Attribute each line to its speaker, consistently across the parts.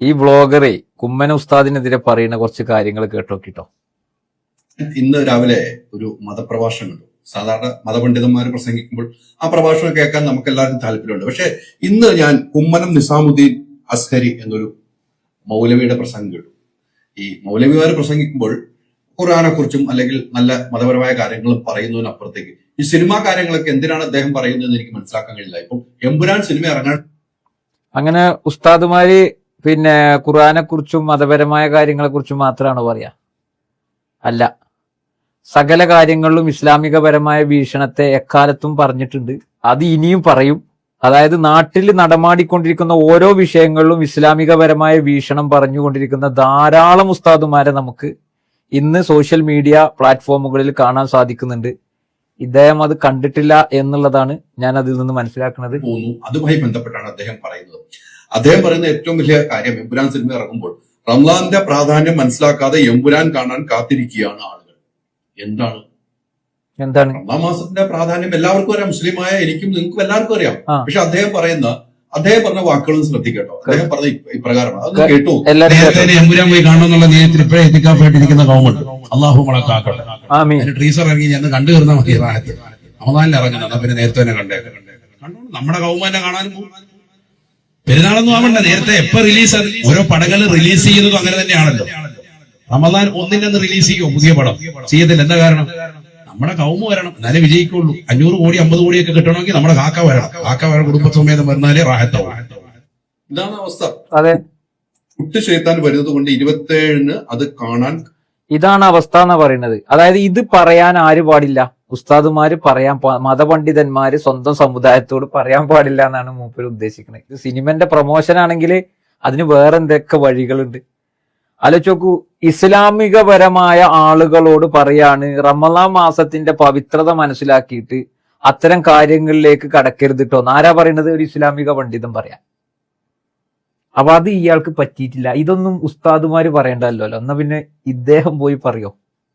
Speaker 1: ഈ വ്ളോഗറെ കുമ്മന ഉസ്താദിനെതിരെ പറയുന്ന കുറച്ച് കാര്യങ്ങൾ കേട്ടോ കേട്ടോക്കിട്ടോ.
Speaker 2: ഇന്ന് രാവിലെ ഒരു മതപ്രഭാഷണം കണ്ടു. സാധാരണ മതപണ്ഡിതന്മാർ പ്രസംഗിക്കുമ്പോൾ ആ പ്രഭാഷണം കേൾക്കാൻ നമുക്ക് എല്ലാവർക്കും താല്പര്യമുണ്ട്. പക്ഷെ ഇന്ന് ഞാൻ കുമ്മനം നിസാമുദ്ദീൻ അസ്ഹരി എന്നൊരു മൗലവിയുടെ പ്രസംഗം കേട്ടു. ഈ മൗലവിമാർ പ്രസംഗിക്കുമ്പോൾ ഖുറാനെ കുറിച്ചും അല്ലെങ്കിൽ നല്ല മതപരമായ കാര്യങ്ങളും പറയുന്നതിനപ്പുറത്തേക്ക് ഈ സിനിമാ കാര്യങ്ങളൊക്കെ എന്തിനാണ് അദ്ദേഹം പറയുന്നത് എന്ന് എനിക്ക് മനസ്സിലാക്കാൻ കഴിയില്ല. ഇപ്പം എമ്പുരാൻ സിനിമ ഇറങ്ങാൻ
Speaker 1: അങ്ങനെ ഉസ്താദുമാര് പിന്നെ ഖുർആനെ കുറിച്ചും മതപരമായ കാര്യങ്ങളെ കുറിച്ചും മാത്രമാണ് പറയാ? അല്ല. സകല കാര്യങ്ങളിലും ഇസ്ലാമികപരമായ വീക്ഷണത്തെ എക്കാലത്തും പറഞ്ഞിട്ടുണ്ട്. അത് ഇനിയും പറയും. അതായത് നാട്ടിൽ നടമാടിക്കൊണ്ടിരിക്കുന്ന ഓരോ വിഷയങ്ങളിലും ഇസ്ലാമികപരമായ വീക്ഷണം പറഞ്ഞുകൊണ്ടിരിക്കുന്ന ധാരാളം ഉസ്താദുമാരെ നമുക്ക് ഇന്ന് സോഷ്യൽ മീഡിയ പ്ലാറ്റ്ഫോമുകളിൽ കാണാൻ സാധിക്കുന്നുണ്ട്. ഇദ്ദേഹം അത് കണ്ടിട്ടില്ല എന്നുള്ളതാണ് ഞാൻ അതിൽ നിന്ന് മനസ്സിലാക്കുന്നത്.
Speaker 2: അതുമായി ബന്ധപ്പെട്ടാണ് അദ്ദേഹം പറയുന്നത്. അദ്ദേഹം പറയുന്ന ഏറ്റവും വലിയ കാര്യം എമ്പുരാൻ സിനിമ ഇറങ്ങുമ്പോൾ റംലാന്റെ പ്രാധാന്യം മനസ്സിലാക്കാതെ എമ്പുരാൻ കാണാൻ കാത്തിരിക്കുകയാണ് ആളുകൾ. എന്താണ്?
Speaker 1: എന്താണ്?
Speaker 2: റംലാൻ മാസത്തിന്റെ പ്രാധാന്യം എല്ലാവർക്കും അറിയാം. മുസ്ലിമായ എനിക്കും നിങ്ങൾക്കും എല്ലാവർക്കും അറിയാം. പക്ഷെ അദ്ദേഹം പറയുന്ന അദ്ദേഹം പറഞ്ഞ വാക്കുകളും ശ്രദ്ധിക്കട്ടോ. അദ്ദേഹം പറഞ്ഞ ഇപ്രകാരം അതൊന്ന് കേട്ടു.
Speaker 3: എമ്പുരാൻ പോയി കാണണമെന്നുള്ള നീയത്തിൽ ഇപ്പോഴേ എത്തിക്കാപ്പായിട്ടിരിക്കുന്ന കൗമുണ്ട്. അള്ളാഹു മളക്കാക്കട്ടെ. ട്രീസർ ഇറങ്ങി ഞാൻ കണ്ടു തീർന്നാൽ മതി റമദാനിൽ ഇറങ്ങുന്നത്. പിന്നെ നേരത്തെ തന്നെ കണ്ടേ കണ്ടോണ്ട് നമ്മുടെ കൗമ കാണാനും പോകും. പെരുന്നാളൊന്നും ആവണ്ട. നേരത്തെ എപ്പോ റിലീസ് ഓരോ പടങ്ങൾ റിലീസ് ചെയ്യുന്നതും അങ്ങനെ തന്നെയാണല്ലോ. റമദാൻ ഒന്നിനെന്ന് റിലീസ് ചെയ്യുമോ പുതിയ പടം. ചെയ്യത്തില്ല. എന്താ കാരണം? നമ്മുടെ കൗമ വരണം. എന്നാലേ വിജയിക്കുള്ളൂ. അഞ്ഞൂറ് കോടി അമ്പത് കോടിയൊക്കെ കിട്ടണമെങ്കിൽ നമ്മുടെ കാക്ക വരണം. കാക്ക വരണം കുടുംബസമേതം വരുന്നാലേ റാഹത്താവും.
Speaker 2: ഇതാണ് അവസ്ഥ.
Speaker 1: അതെ.
Speaker 2: കുട്ടി ചെയ്ത്താൻ വരുന്നത് കൊണ്ട് ഇരുപത്തേഴിന് അത് കാണാൻ
Speaker 1: ഇതാണ് അവസ്ഥ എന്ന് പറയുന്നത്. അതായത് ഇത് പറയാൻ ആര് പാടില്ല. ഉസ്താദുമാര് പറയാൻ മതപണ്ഡിതന്മാര് സ്വന്തം സമുദായത്തോട് പറയാൻ പാടില്ല എന്നാണ് മൂപ്പര് ഉദ്ദേശിക്കുന്നത്. സിനിമന്റെ പ്രൊമോഷൻ ആണെങ്കിൽ അതിന് വേറെ എന്തൊക്കെ വഴികളുണ്ട്? ആലോചിച്ച് നോക്കൂ ഇസ്ലാമികപരമായ ആളുകളോട് പറയാണ് റമദാൻ മാസത്തിന്റെ പവിത്രത മനസ്സിലാക്കിയിട്ട് അത്തരം കാര്യങ്ങളിലേക്ക് കടക്കരുത് കേട്ടോ ആരാ പറയുന്നത് ഒരു ഇസ്ലാമിക പണ്ഡിതൻ പറയാം അപ്പൊ അത് ഇയാൾക്ക് പറ്റിയിട്ടില്ല. ഇതൊന്നും ഉസ്താദുമാര് പറയണ്ടല്ലോ. എന്നാ പിന്നെ ഇദ്ദേഹം പോയി പറയോ?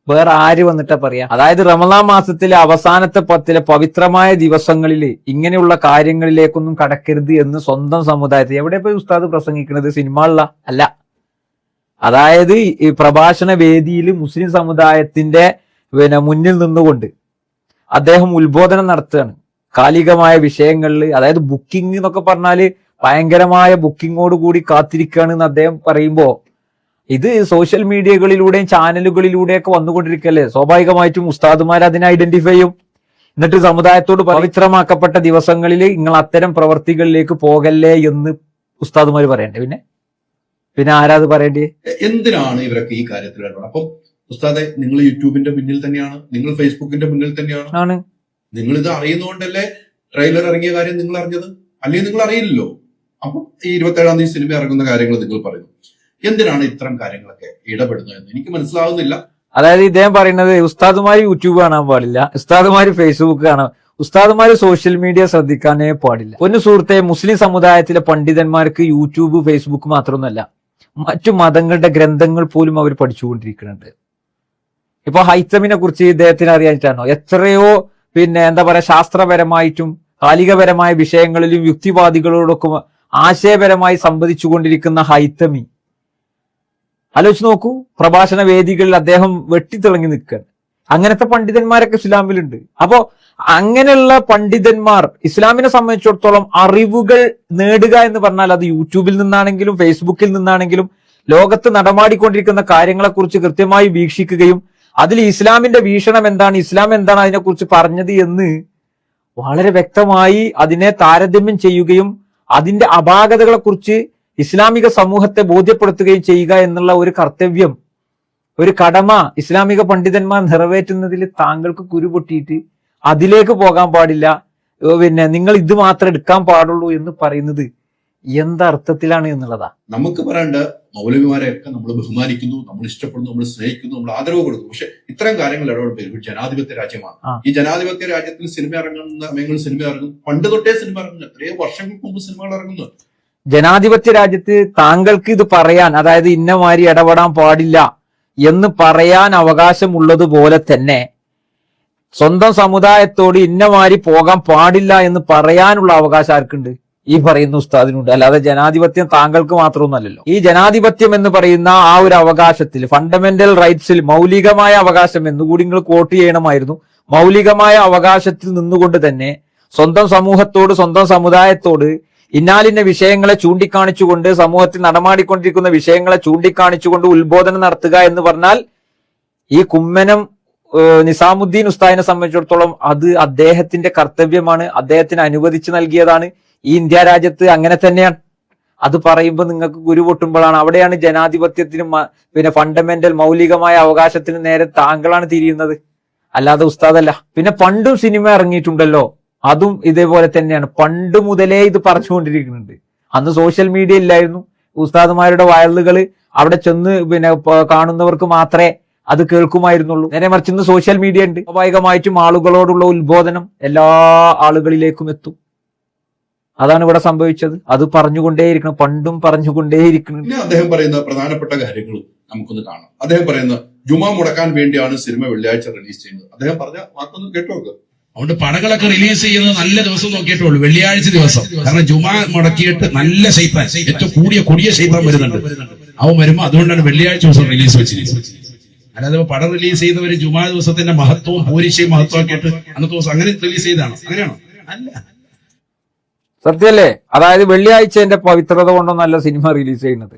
Speaker 1: വേറെ ആര് വന്നിട്ടാ പറയാ? അതായത് റമദാ മാസത്തിലെ അവസാനത്തെ പത്തിലെ പവിത്രമായ ദിവസങ്ങളിൽ ഇങ്ങനെയുള്ള കാര്യങ്ങളിലേക്കൊന്നും കടക്കരുത് എന്ന് സ്വന്തം സമുദായത്തിൽ എവിടെ പോയി ഉസ്താദ് പ്രസംഗിക്കുന്നത് സിനിമകളില? അല്ല. അതായത് ഈ പ്രഭാഷണ വേദിയിൽ മുസ്ലിം സമുദായത്തിന്റെ പിന്നെ മുന്നിൽ നിന്നുകൊണ്ട് അദ്ദേഹം ഉത്ബോധനം നടത്തുകയാണ്. കാലികമായ വിഷയങ്ങളിൽ അതായത് ബുക്കിംഗ് എന്നൊക്കെ പറഞ്ഞാൽ ഭയങ്കരമായ ബുക്കിങ്ങോട് കൂടി കാത്തിരിക്കുകയാണ് എന്ന് അദ്ദേഹം പറയുമ്പോ ഇത് സോഷ്യൽ മീഡിയകളിലൂടെയും ചാനലുകളിലൂടെയൊക്കെ വന്നുകൊണ്ടിരിക്കല്ലേ സ്വാഭാവികമായിട്ടും ഉസ്താദുമാർ അതിനെ ഐഡന്റിഫൈ ചെയ്യും. എന്നിട്ട് സമുദായത്തോട് പവിത്രമാക്കപ്പെട്ട ദിവസങ്ങളിൽ നിങ്ങൾ അത്തരം പ്രവർത്തികളിലേക്ക് പോകല്ലേ എന്ന് ഉസ്താദുമാർ പറയണ്ടേ? പിന്നെ? പിന്നെ ആരാ അത് പറയണ്ടേ?
Speaker 2: എന്തിനാണ് ഇവരൊക്കെ ഈ കാര്യത്തിൽ ഇടപെടുന്നത്? അപ്പം ഉസ്താദെ നിങ്ങൾ യൂട്യൂബിന്റെ മുന്നിൽ തന്നെയാണ് നിങ്ങൾ ഫേസ്ബുക്കിന്റെ മുന്നിൽ തന്നെയാണ്.
Speaker 1: ആണ്.
Speaker 2: നിങ്ങൾ ഇത് അറിയുന്നതുകൊണ്ടല്ലേ ട്രെയിലർ ഇറങ്ങിയ കാര്യം നിങ്ങൾ അറിഞ്ഞത്? അല്ലെങ്കിൽ നിങ്ങൾ അറിയില്ലല്ലോ? അപ്പം ഈ ഇരുപത്തി ഏഴാം തീയതി സിനിമ ഇറങ്ങുന്ന കാര്യങ്ങൾ നിങ്ങൾ പറയുന്നു. എന്തിനാണ് ഇത്തരം കാര്യങ്ങളൊക്കെ ഇടപെടുന്നത് എന്ന് എനിക്ക് മനസ്സിലാവുന്നില്ല.
Speaker 1: അതായത് ഇദ്ദേഹം പറയുന്നത് ഉസ്താദുമാര് യൂട്യൂബ് കാണാൻ പാടില്ല ഉസ്താദുമാര് ഫേസ്ബുക്ക് കാണാൻ ഉസ്താദുമാര് സോഷ്യൽ മീഡിയ ശ്രദ്ധിക്കാനേ പാടില്ല. ഒന്ന് സുഹൃത്തെ മുസ്ലിം സമുദായത്തിലെ പണ്ഡിതന്മാർക്ക് യൂട്യൂബ് ഫേസ്ബുക്ക് മാത്രമൊന്നുമല്ല മറ്റു മതങ്ങളുടെ ഗ്രന്ഥങ്ങൾ പോലും അവർ പഠിച്ചുകൊണ്ടിരിക്കുന്നുണ്ട്. ഇപ്പൊ ഹൈത്തമിനെ കുറിച്ച് ഇദ്ദേഹത്തിന് അറിയാനിട്ടാണോ? എത്രയോ പിന്നെ എന്താ പറയാ ശാസ്ത്രപരമായിട്ടും കാലികപരമായ വിഷയങ്ങളിലും യുക്തിവാദികളോടൊക്കെ ആശയപരമായി സംവദിച്ചുകൊണ്ടിരിക്കുന്ന ഹൈത്തമി. ആലോചിച്ച് നോക്കൂ പ്രഭാഷണ വേദികളിൽ അദ്ദേഹം വെട്ടിത്തിളങ്ങി നിൽക്കുകയാണ് അങ്ങനത്തെ പണ്ഡിതന്മാരൊക്കെ ഇസ്ലാമിലുണ്ട്. അപ്പോ അങ്ങനെയുള്ള പണ്ഡിതന്മാർ ഇസ്ലാമിനെ സംബന്ധിച്ചിടത്തോളം അറിവുകൾ നേടുക എന്ന് പറഞ്ഞാൽ അത് യൂട്യൂബിൽ നിന്നാണെങ്കിലും ഫേസ്ബുക്കിൽ നിന്നാണെങ്കിലും ലോകത്ത് നടമാടിക്കൊണ്ടിരിക്കുന്ന കാര്യങ്ങളെക്കുറിച്ച് കൃത്യമായി വീക്ഷിക്കുകയും അതിൽ ഇസ്ലാമിന്റെ വീക്ഷണം എന്താണ് ഇസ്ലാം എന്താണ് അതിനെക്കുറിച്ച് പറഞ്ഞത് എന്ന് വളരെ വ്യക്തമായി അതിനെ താരതമ്യം ചെയ്യുകയും അതിന്റെ അപാകതകളെ കുറിച്ച് ഇസ്ലാമിക സമൂഹത്തെ ബോധ്യപ്പെടുത്തുകയും ചെയ്യുക എന്നുള്ള ഒരു കർത്തവ്യം ഒരു കടമ ഇസ്ലാമിക പണ്ഡിതന്മാർ നിറവേറ്റുന്നതിൽ താങ്കൾക്ക് കുരുപൊട്ടിയിട്ട് അതിലേക്ക് പോകാൻ പാടില്ല. പിന്നെ നിങ്ങൾ ഇത് മാത്രം എടുക്കാൻ പാടുള്ളൂ എന്ന് പറയുന്നത് എന്തർത്ഥത്തിലാണ് എന്നുള്ളതാ.
Speaker 2: നമുക്ക് പറയേണ്ട മൗലവിമാരെയൊക്കെ നമ്മൾ ബഹുമാനിക്കുന്നു നമ്മൾ ഇഷ്ടപ്പെടുന്നു നമ്മൾ സ്നേഹിക്കുന്നു നമ്മൾ ആദരവ് കൊടുക്കുന്നു. പക്ഷെ ഇത്തരം കാര്യങ്ങൾ ഒരു ജനാധിപത്യ രാജ്യമാണ്. ഈ ജനാധിപത്യ രാജ്യത്തിൽ സിനിമ ഇറങ്ങുന്ന സമയങ്ങളിൽ സിനിമ ഇറങ്ങും പണ്ട് തൊട്ടേ സിനിമ ഇറങ്ങുന്നു എത്രയോ വർഷങ്ങൾക്ക് മുമ്പ് സിനിമകൾ ഇറങ്ങുന്നു.
Speaker 1: ജനാധിപത്യ രാജ്യത്ത് താങ്കൾക്ക് ഇത് പറയാൻ അതായത് ഇന്നമാരി ഇടപെടാൻ പാടില്ല എന്ന് പറയാൻ അവകാശമുള്ളതുപോലെ തന്നെ സ്വന്തം സമുദായത്തോട് ഇന്നമാരി പോകാൻ പാടില്ല എന്ന് പറയാനുള്ള അവകാശം ആർക്കുണ്ട്? ഈ പറയുന്ന ഉസ്താദിനുണ്ട്. അല്ലാതെ ജനാധിപത്യം താങ്കൾക്ക് മാത്രമൊന്നുമല്ലല്ലോ. ഈ ജനാധിപത്യം എന്ന് പറയുന്ന ആ ഒരു അവകാശത്തിൽ ഫണ്ടമെന്റൽ റൈറ്റ്സിൽ മൗലികമായ അവകാശം എന്നുകൂടി നിങ്ങൾ കോട്ട് ചെയ്യണമായിരുന്നു. മൗലികമായ അവകാശത്തിൽ നിന്നുകൊണ്ട് തന്നെ സ്വന്തം സമൂഹത്തോട് സ്വന്തം സമുദായത്തോട് ഇന്നാലിന്ന വിഷയങ്ങളെ ചൂണ്ടിക്കാണിച്ചുകൊണ്ട് സമൂഹത്തിൽ നടമാടിക്കൊണ്ടിരിക്കുന്ന വിഷയങ്ങളെ ചൂണ്ടിക്കാണിച്ചുകൊണ്ട് ഉത്ബോധനം നടത്തുക എന്ന് പറഞ്ഞാൽ ഈ കുമ്മനം നിസാമുദ്ദീൻ ഉസ്താദിനെ സംബന്ധിച്ചിടത്തോളം അത് അദ്ദേഹത്തിന്റെ കർത്തവ്യമാണ്. അദ്ദേഹത്തിന് അനുവദിച്ചു നൽകിയതാണ്. ഈ ഇന്ത്യ രാജ്യത്ത് അങ്ങനെ തന്നെയാണ്. അത് പറയുമ്പോൾ നിങ്ങൾക്ക് ഗുരു പൊട്ടുമ്പോഴാണ്. അവിടെയാണ് ജനാധിപത്യത്തിനും പിന്നെ ഫണ്ടമെന്റൽ മൗലികമായ അവകാശത്തിന് നേരെ താങ്കളാണ് തിരിയുന്നത്. അല്ലാതെ ഉസ്താദല്ല. പിന്നെ പണ്ടും സിനിമ ഇറങ്ങിയിട്ടുണ്ടല്ലോ. അതും ഇതേപോലെ തന്നെയാണ്. പണ്ട് മുതലേ ഇത് പറഞ്ഞുകൊണ്ടിരിക്കുന്നുണ്ട് അന്ന് സോഷ്യൽ മീഡിയ ഇല്ലായിരുന്നു. ഉസ്താദുമാരുടെ വയലുകൾ അവിടെ ചെന്ന് പിന്നെ കാണുന്നവർക്ക് മാത്രമേ അത് കേൾക്കുമായിരുന്നുള്ളൂ. നേരെ മറിച്ച് ഇന്ന് സോഷ്യൽ മീഡിയ ഉണ്ട്. സ്വാഭാവികമായിട്ടും ആളുകളോടുള്ള ഉത്ബോധനം എല്ലാ ആളുകളിലേക്കും എത്തും. അതാണ് ഇവിടെ സംഭവിച്ചത്. അത് പറഞ്ഞുകൊണ്ടേയിരിക്കണം. പണ്ടും പറഞ്ഞുകൊണ്ടേയിരിക്കണം.
Speaker 2: അദ്ദേഹം പറയുന്ന പ്രധാനപ്പെട്ട കാര്യങ്ങൾ നമുക്കൊന്ന് കാണാം. അദ്ദേഹം പറയുന്ന ജുമാ മുടക്കാൻ വേണ്ടിയാണ് സിനിമ വെള്ളിയാഴ്ച റിലീസ് ചെയ്യുന്നത്. അദ്ദേഹം പറഞ്ഞ വാക്കൊന്ന് കേട്ടു നോക്ക്.
Speaker 3: അതുകൊണ്ട് പടകളൊക്കെ റിലീസ് ചെയ്യുന്നത് നല്ല ദിവസം നോക്കിയിട്ടുള്ളൂ വെള്ളിയാഴ്ച ദിവസം. കാരണം ജുമാ മുടക്കിയിട്ട് നല്ല ശൈത്താൻ ഏറ്റവും കൂടിയ കൊടിയ ശൈത്താൻ വരുന്നുണ്ട്. അവൻ വരുമ്പോ അതുകൊണ്ടാണ് വെള്ളിയാഴ്ച ദിവസം റിലീസ് വെച്ചിരിക്കുന്നത്. അല്ലാതെ പടം റിലീസ് ചെയ്തവര് ജുമാ ദിവസത്തിന്റെ മഹത്വവും പൂരിശയും മഹത്വമാക്കിയിട്ട് അന്നത്തെ ദിവസം അങ്ങനെ റിലീസ് ചെയ്താണ് അങ്ങനെയാണോ? അല്ല.
Speaker 1: സത്യല്ലേ? അതായത് വെള്ളിയാഴ്ചന്റെ പവിത്രത കൊണ്ടൊന്നല്ല സിനിമ റിലീസ് ചെയ്യുന്നത്.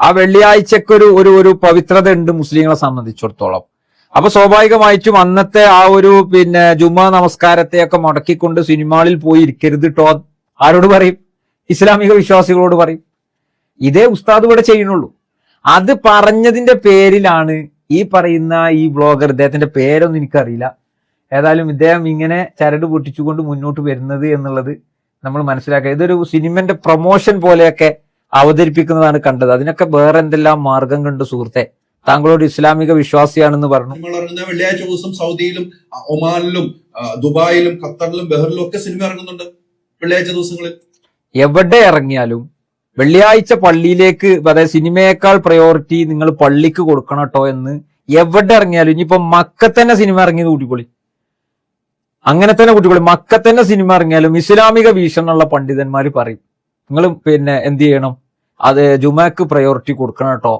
Speaker 1: ആ വെള്ളിയാഴ്ചക്കൊരു ഒരു ഒരു പവിത്രത ഉണ്ട് മുസ്ലിങ്ങളെ സംബന്ധിച്ചിടത്തോളം. അപ്പൊ സ്വാഭാവികമായിട്ടും അന്നത്തെ ആ ഒരു പിന്നെ ജുമാ നമസ്കാരത്തെയൊക്കെ മുടക്കിക്കൊണ്ട് സിനിമകളിൽ പോയി ഇരിക്കരുത് ട്ടോ. ആരോട് പറയും? ഇസ്ലാമിക വിശ്വാസികളോട് പറയും. ഇതേ ഉസ്താദ് ഇവിടെ ചെയ്യുന്നുള്ളൂ. അത് പറഞ്ഞതിന്റെ പേരിലാണ് ഈ പറയുന്ന ഈ ബ്ലോഗർ ഇദ്ദേഹത്തിന്റെ പേരൊന്നും എനിക്കറിയില്ല. ഏതായാലും ഇദ്ദേഹം ഇങ്ങനെ ചരട് പൊട്ടിച്ചുകൊണ്ട് മുന്നോട്ട് വരുന്നത് എന്നുള്ളത് നമ്മൾ മനസ്സിലാക്കുക. ഇതൊരു സിനിമന്റെ പ്രൊമോഷൻ പോലെയൊക്കെ അവതരിപ്പിക്കുന്നതാണ് കണ്ടത്. അതിനൊക്കെ വേറെ എന്തെല്ലാം മാർഗം കണ്ടു സുഹൃത്തെ? താങ്കളോട് ഇസ്ലാമിക വിശ്വാസിയാണെന്ന് പറഞ്ഞു.
Speaker 2: വെള്ളിയാഴ്ച ദിവസം സൗദിയിലും ഒമാനിലും ദുബായിലും ഖത്തറിലും ബഹറിലും ഒക്കെ സിനിമ ഇറങ്ങുന്നുണ്ട് വെള്ളിയാഴ്ച ദിവസങ്ങളിൽ.
Speaker 1: എവിടെ ഇറങ്ങിയാലും വെള്ളിയാഴ്ച പള്ളിയിലേക്ക് അതായത് സിനിമയേക്കാൾ പ്രയോറിറ്റി നിങ്ങൾ പള്ളിക്ക് കൊടുക്കണം കേട്ടോ എന്ന് എവിടെ ഇറങ്ങിയാലും. ഇനിയിപ്പോ തന്നെ സിനിമ ഇറങ്ങിയത് കൂട്ടിക്കൊള്ളി അങ്ങനെ തന്നെ കൂട്ടിക്കൊള്ളി തന്നെ സിനിമ ഇറങ്ങിയാലും ഇസ്ലാമിക വീക്ഷണമുള്ള പണ്ഡിതന്മാർ പറയും. നിങ്ങൾ പിന്നെ എന്ത് ചെയ്യണം? അത് ജുമാക്ക് പ്രയോറിറ്റി കൊടുക്കണം കേട്ടോ.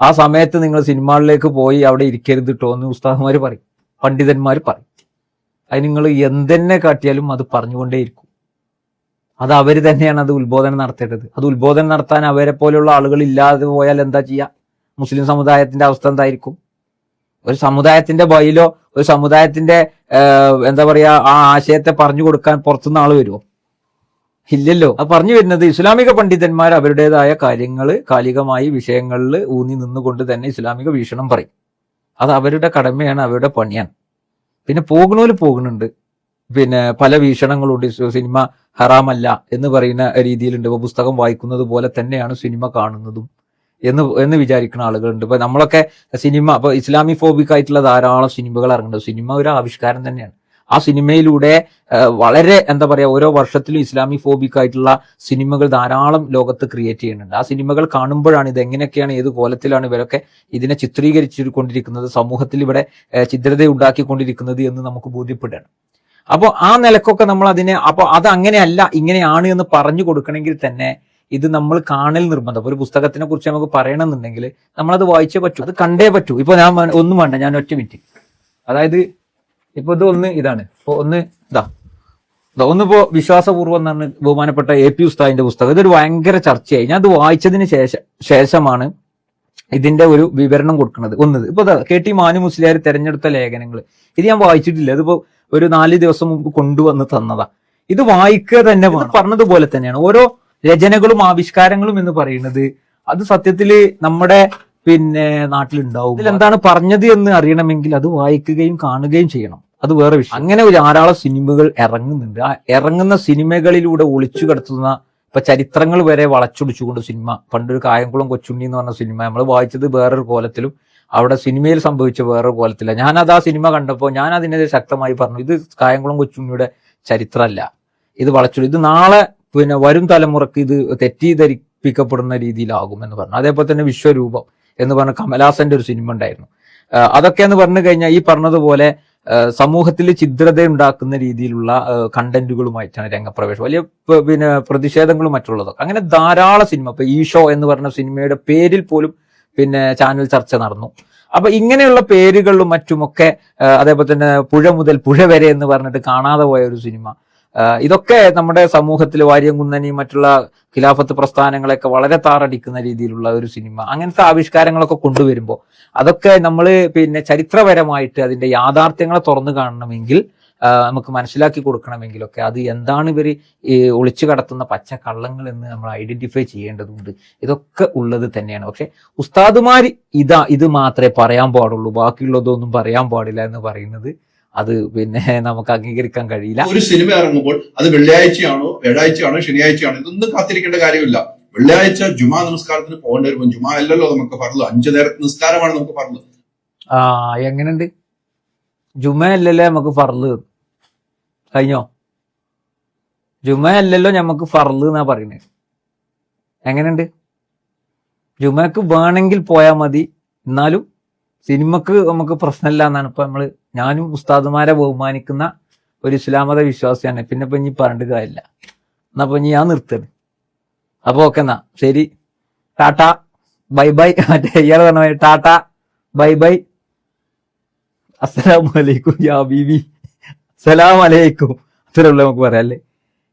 Speaker 1: ആ സമയത്ത് നിങ്ങൾ സിനിമകളിലേക്ക് പോയി അവിടെ ഇരിക്കരുത് കേട്ടോ എന്ന് ഉസ്താഹന്മാർ പറയും. പണ്ഡിതന്മാർ പറയും. അത് നിങ്ങൾ എന്തെന്നെ കാട്ടിയാലും അത് പറഞ്ഞുകൊണ്ടേയിരിക്കും. അത് അവർ തന്നെയാണ് അത് ഉത്ബോധനം നടത്തേണ്ടത്. അത് ഉത്ബോധനം നടത്താൻ അവരെ പോലെയുള്ള ആളുകൾ ഇല്ലാതെ പോയാൽ എന്താ ചെയ്യാ? മുസ്ലിം സമുദായത്തിന്റെ അവസ്ഥ എന്തായിരിക്കും? ഒരു സമുദായത്തിന്റെ ബൈലോ ഒരു സമുദായത്തിന്റെ എന്താ പറയാ ആ ആശയത്തെ പറഞ്ഞു കൊടുക്കാൻ പുറത്തുനിന്ന് ആൾ വരുമോ ഇല്ലല്ലോ. അത് പറഞ്ഞു വരുന്നത് ഇസ്ലാമിക പണ്ഡിതന്മാർ അവരുടേതായ കാര്യങ്ങൾ കാലികമായി വിഷയങ്ങളിൽ ഊന്നി നിന്നുകൊണ്ട് തന്നെ ഇസ്ലാമിക വീക്ഷണം പറയും. അത് അവരുടെ കടമയാണ് അവരുടെ പണിയാണ്. പിന്നെ പോകുന്നവര് പോകുന്നുണ്ട്. പിന്നെ പല വീക്ഷണങ്ങളുണ്ട്. സിനിമ ഹറാമല്ല എന്ന് പറയുന്ന രീതിയിലുണ്ട്. ഇപ്പൊ പുസ്തകം വായിക്കുന്നത് പോലെ തന്നെയാണ് സിനിമ കാണുന്നതും എന്ന് എന്ന് വിചാരിക്കുന്ന ആളുകളുണ്ട്. ഇപ്പൊ നമ്മളൊക്കെ സിനിമ ഇപ്പൊ ഇസ്ലാമി ഫോബിക് ആയിട്ടുള്ള ധാരാളം സിനിമകൾ ഇറങ്ങുന്നുണ്ട്. സിനിമ ഒരു ആവിഷ്കാരം തന്നെയാണ്. ആ സിനിമയിലൂടെ വളരെ എന്താ പറയുക ഓരോ വർഷത്തിലും ഇസ്ലാമി ഫോബിക് ആയിട്ടുള്ള സിനിമകൾ ധാരാളം ലോകത്ത് ക്രിയേറ്റ് ചെയ്യുന്നുണ്ട്. ആ സിനിമകൾ കാണുമ്പോഴാണ് ഇത് എങ്ങനെയൊക്കെയാണ് ഏത് കോലത്തിലാണ് ഇവരൊക്കെ ഇതിനെ ചിത്രീകരിച്ചു കൊണ്ടിരിക്കുന്നത് സമൂഹത്തിൽ ഇവിടെ ചിത്രത ഉണ്ടാക്കിക്കൊണ്ടിരിക്കുന്നത് എന്ന് നമുക്ക് ബോധ്യപ്പെടുകയാണ് അപ്പോൾ ആ നിലക്കൊക്കെ നമ്മൾ അതിനെ അപ്പോൾ അത് അങ്ങനെയല്ല ഇങ്ങനെയാണ് എന്ന് പറഞ്ഞു കൊടുക്കണമെങ്കിൽ തന്നെ ഇത് നമ്മൾ കാണൽ നിർബന്ധം. ഒരു പുസ്തകത്തിനെ കുറിച്ച് നമുക്ക് പറയണമെന്നുണ്ടെങ്കിൽ നമ്മളത് വായിച്ചേ പറ്റൂ. അത് കണ്ടേ പറ്റൂ. ഇപ്പൊ ഞാൻ ഒന്നും വേണ്ട ഞാൻ ഒറ്റ മിനിറ്റ്. അതായത് ഇപ്പൊ ഇത് ഒന്ന് ഇതാണ്. ഇപ്പൊ ഒന്ന് ഇതാ. ഒന്നിപ്പോ വിശ്വാസപൂർവം എന്നാണ് ബഹുമാനപ്പെട്ട എ പി ഉസ്താദിന്റെ പുസ്തകം. ഇതൊരു ഭയങ്കര ചർച്ചയായി. ഞാൻ അത് വായിച്ചതിന് ശേഷം ശേഷമാണ് ഇതിന്റെ ഒരു വിവരണം കൊടുക്കുന്നത്. ഒന്നത് ഇപ്പൊ കെ ടി മാനു മുസ്ലിയാർ തെരഞ്ഞെടുത്ത ലേഖനങ്ങൾ ഇത് ഞാൻ വായിച്ചിട്ടില്ല. ഇതിപ്പോ ഒരു നാല് ദിവസം മുമ്പ് കൊണ്ടുവന്ന് തന്നതാ. ഇത് വായിക്കുക തന്നെ പറഞ്ഞതുപോലെ തന്നെയാണ്. ഓരോ രചനകളും ആവിഷ്കാരങ്ങളും എന്ന് പറയുന്നത് അത് സത്യത്തിൽ നമ്മുടെ പിന്നെ നാട്ടിലുണ്ടാവും. ഇതിലെന്താണ് പറഞ്ഞത് എന്ന് അറിയണമെങ്കിൽ അത് വായിക്കുകയും കാണുകയും ചെയ്യണം. അത് വേറെ വിഷയം. അങ്ങനെ ഒരു ധാരാളം സിനിമകൾ ഇറങ്ങുന്നുണ്ട്. ആ ഇറങ്ങുന്ന സിനിമകളിലൂടെ ഒളിച്ചു കിടത്തുന്ന ഇപ്പൊ ചരിത്രങ്ങൾ വരെ വളച്ചൊടിച്ചുകൊണ്ട് സിനിമ. പണ്ടൊരു കായംകുളം കൊച്ചുണ്ണി എന്ന് പറഞ്ഞ സിനിമ. നമ്മൾ വായിച്ചത് വേറൊരു കോലത്തിലും. അവിടെ സിനിമയിൽ സംഭവിച്ച വേറൊരു കോലത്തില്ല ഞാനത് ആ സിനിമ കണ്ടപ്പോൾ ഞാൻ അതിനെതിരെ ശക്തമായി പറഞ്ഞു ഇത് കായംകുളം കൊച്ചുണ്ണിയുടെ ചരിത്രമല്ല. ഇത് വളച്ചൊടി ഇത് നാളെ പിന്നെ വരും തലമുറയ്ക്ക് ഇത് തെറ്റിദ്ധരിപ്പിക്കപ്പെടുന്ന രീതിയിലാകും എന്ന് പറഞ്ഞു. അതേപോലെ തന്നെ വിശ്വരൂപം. എന്ന് പറഞ്ഞ കമലാസന്റെ ഒരു സിനിമ ഉണ്ടായിരുന്നു. അതൊക്കെ എന്ന് പറഞ്ഞു കഴിഞ്ഞാൽ ഈ പറഞ്ഞതുപോലെ സമൂഹത്തിൽ ഛിദ്രത ഉണ്ടാക്കുന്ന രീതിയിലുള്ള കണ്ടന്റുകളുമായിട്ടാണ് രംഗപ്രവേശം. വലിയ പിന്നെ പ്രതിഷേധങ്ങളും മറ്റുള്ളതൊക്കെ. അങ്ങനെ ധാരാളം സിനിമ ഇപ്പൊ ഈഷോ എന്ന് പറഞ്ഞ സിനിമയുടെ പേരിൽ പോലും പിന്നെ ചാനൽ ചർച്ച നടന്നു. അപ്പൊ ഇങ്ങനെയുള്ള പേരുകളിലും മറ്റുമൊക്കെ അതേപോലെ തന്നെ പുഴ മുതൽ പുഴ വരെ എന്ന് പറഞ്ഞിട്ട് കാണാതെ പോയ ഒരു സിനിമ ഇതൊക്കെ നമ്മുടെ സമൂഹത്തിൽ വാര്യംകുന്നനി മറ്റുള്ള ഖിലാഫത്ത് പ്രസ്ഥാനങ്ങളെയൊക്കെ വളരെ താറടിക്കുന്ന രീതിയിലുള്ള ഒരു സിനിമ. അങ്ങനത്തെ ആവിഷ്കാരങ്ങളൊക്കെ കൊണ്ടുവരുമ്പോൾ അതൊക്കെ നമ്മൾ പിന്നെ ചരിത്രപരമായിട്ട് അതിന്റെ യാഥാർത്ഥ്യങ്ങളെ തുറന്നു കാണണമെങ്കിൽ നമുക്ക് മനസ്സിലാക്കി കൊടുക്കണമെങ്കിലൊക്കെ അത് എന്താണ് ഇവർ ഒളിച്ചു കടത്തുന്ന പച്ച കള്ളങ്ങൾ എന്ന് നമ്മൾ ഐഡന്റിഫൈ ചെയ്യേണ്ടതുണ്ട്. ഇതൊക്കെ ഉള്ളത് തന്നെയാണ്. പക്ഷെ ഉസ്താദുമാർ ഇതാ ഇത് മാത്രമേ പറയാൻ പാടുള്ളൂ. ബാക്കിയുള്ളതൊന്നും പറയാൻ പാടില്ല എന്ന് പറയുന്നത് അത് പിന്നെ നമുക്ക് അംഗീകരിക്കാൻ കഴിയില്ല.
Speaker 2: ഒരു സിനിമ ഇറങ്ങുമ്പോൾ അത് വെള്ളിയാഴ്ചയാണോ വ്യാഴാഴ്ചയാണോ ശനിയാഴ്ചയാണോ ഇതൊന്നും കാത്തിരിക്കേണ്ട കാര്യമില്ല. വെള്ളിയാഴ്ച ജുമാ നമസ്കാരത്തിന് പോകേണ്ടി വരുമ്പോൾ ജുമാ അല്ലല്ലോ നമുക്ക് പറഞ്ഞു അഞ്ചു നേരത്തെ നിസ്കാരമാണ് നമുക്ക് പറഞ്ഞു
Speaker 1: ആ എങ്ങനെയുണ്ട്? ജുമ അല്ലല്ലേ നമുക്ക് ഫർൾ കഴിഞ്ഞോ? ജുമ അല്ലല്ലോ നമുക്ക് ഫർൾ എന്നാ പറയുന്നത്. എങ്ങനെയുണ്ട്? ജുമക്ക് വേണമെങ്കിൽ പോയാൽ മതി. എന്നാലും സിനിമക്ക് നമുക്ക് പ്രശ്നമില്ല എന്നാണ് ഇപ്പൊ നമ്മൾ ഞാനും ഉസ്താദുമാരെ ബഹുമാനിക്കുന്ന ഒരു ഇസ്ലാമത വിശ്വാസിയാണ്. പിന്നെ ഇപ്പൊ ഇനി പറഞ്ഞിട്ട് കാര്യമില്ല. എന്നാ ഇനി ഞാൻ നിർത്തണ് അപ്പൊ ഓക്കെ എന്നാ. ശരി. ടാറ്റ. Bye bye. മറ്റേ ഇയാൾ പറഞ്ഞ ടാട്ട ബൈ ബൈ. അസ്സലാമു അലൈക്കും യാ ബീബി സലാം അലൈക്കും. അത്രയുള്ള നമുക്ക് പറയാം അല്ലേ?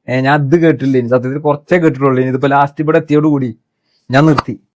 Speaker 1: ഞാൻ ഇത് കേട്ടില്ല സത്യത്തിൽ കുറച്ചേ കേട്ടിട്ടുള്ളൂ ഇനി. ഇതിപ്പോ ലാസ്റ്റ് ഇവിടെ എത്തിയോടുകൂടി ഞാൻ നിർത്തി.